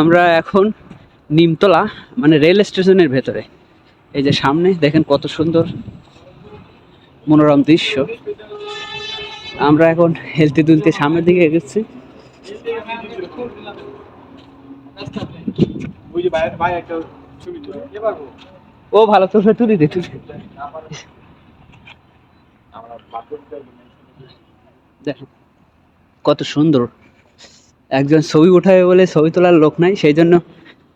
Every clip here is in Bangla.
আমরা এখন নিমতলা মানে রেল স্টেশনের ভেতরে। এই যে সামনে, দেখেন কত সুন্দর মনোরম দৃশ্য। আমরা এখন হেলতে দুলতে সামনের দিকে এগোচ্ছি। ও, ভালো তো, তুলি দে, তুলি আমরা কত সুন্দর একজন ছবি উঠাবে বলে ছবি তোলার লোক নাই সেই জন্য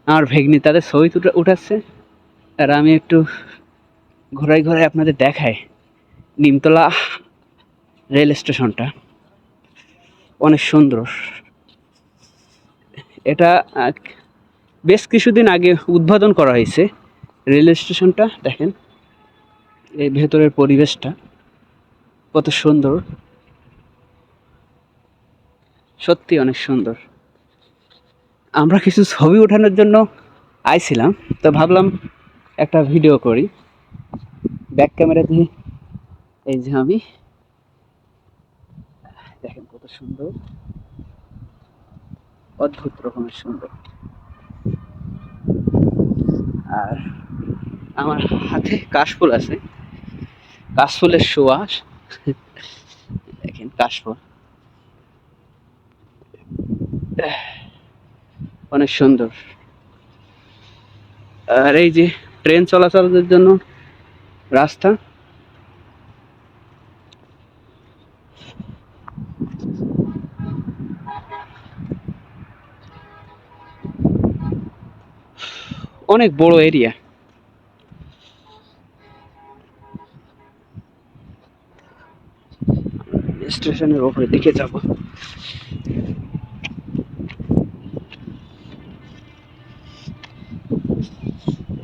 আমার ভেগনি তাদের ছবি উঠাচ্ছে। আর আমি একটু ঘোরাই ঘোরাই আপনাদের দেখাই। নিমতলা রেল স্টেশনটা। অনেক সুন্দর। এটা বেশ কিছুদিন আগে উদ্বোধন করা হয়েছে রেল স্টেশনটা, দেখেন। এই ভেতরের পরিবেশটা কত সুন্দর। সত্যি অনেক সুন্দর। আমরা কিছু ছবি ওঠানোর জন্য আইছিলাম, তো ভাবলাম একটা ভিডিও করি। ব্যাক ক্যামেরা দিয়ে, এই যে আমি। দেখেন কত সুন্দর। অদ্ভুত রকমের সুন্দর। আর আমার হাতে কাশফুল আছে। কাশফুলের সুবাস। দেখেন কাশফুল। অনেক সুন্দর। আর এই যে ট্রেন চলাচলের জন্য রাস্তা। অনেক বড় এরিয়া। স্টেশনের ওপরে দিকে যাব।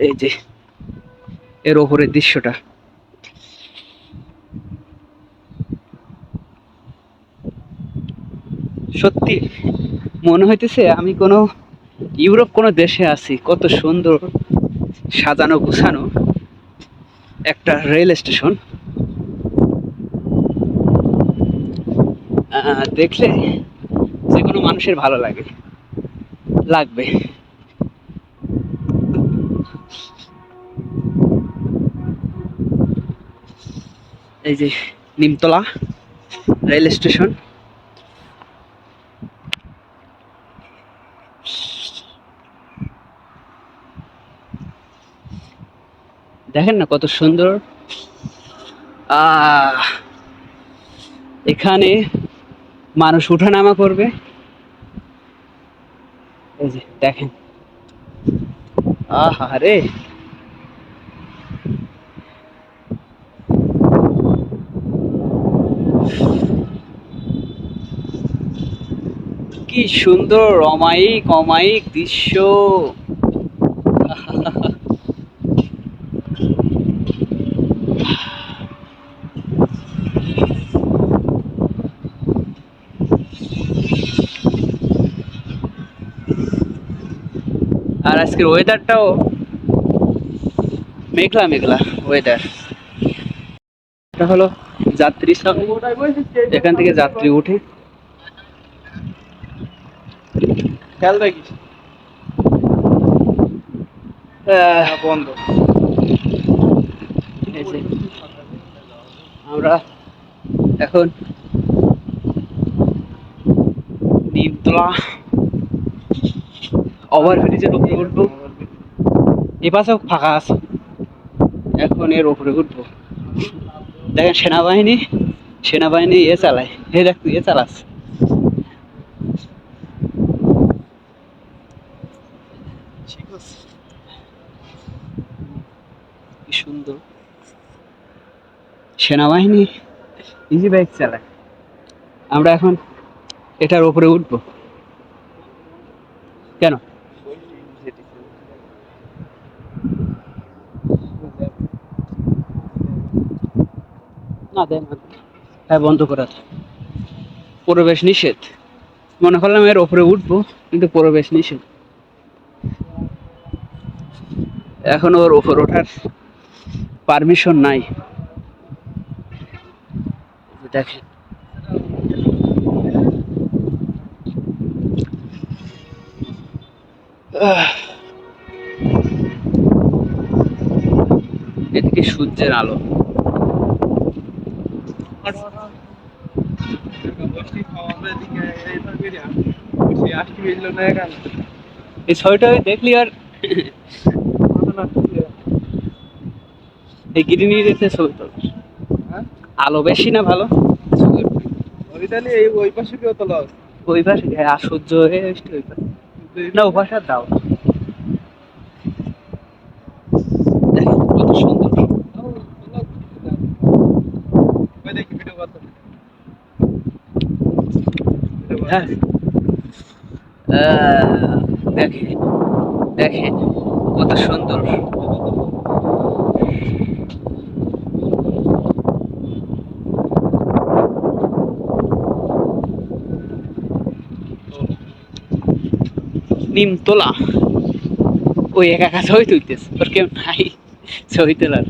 এই যে, এর ওপরের দৃশ্যটা। সত্যি, মনে হইতেছে আমি কোনো ইউরোপ, কোনো দেশে আছি, কত সুন্দর সাজানো, গুছানো একটা রেল স্টেশন। দেখলে যে কোনো মানুষের ভালো লাগে, লাগবে। এই যে নিমতলা রেল স্টেশন। দেখেন না কত সুন্দর? এখানে মানুষ উঠানামা করবে। এই যে দেখেন। আহা রে কি সুন্দর, অমায়িক অমায়িক দৃশ্য। আর আজকের ওয়েদারটাও মেঘলা মেঘলা ওয়েদার এটা হলো যাত্রী এখান থেকে যাত্রী উঠে খেয়াল রাখিস। বন্ধ। আমরা এখন নিমতলা ওভারব্রিজের উপরে উঠবো এ পাশেও ফাঁকা আছে। এখন এর উপরে উঠবো। দেখেন, সেনাবাহিনী সেনাবাহিনী এ চালায়। হে দেখ, তুই এ চালাচ্ছে ঠিক আছে। কি সুন্দর। সেনাবাহিনী ইজি বাইক চালায়। আমরা এখন এটার ওপরে উঠবো। কেন? না, দেন। হ্যাঁ বন্ধ করা। প্রবেশ নিষেধ। মনে করলাম এর ওপরে উঠবো, কিন্তু প্রবেশ নিষেধ। এখন ওর ওপর ওঠার পারমিশন নাই। দেখেন। এদিকে সূর্যের আলো। এই আমি দেখলি আর এই গ্রিনারিতে ছবি তোল হ্যাঁ? আলো বেশি না ভালো? এই ওই পাশে কেউ তোলা ওই পাশে হ্যাঁ, আর সূর্য হয়ে ওই পাশে। না ও পাশে দাও কত সুন্দর। কত সুন্দর। নিমতলা ওই একা একা ছবি তুলতেছে ওর কেউ নাই। ছবি তোলার।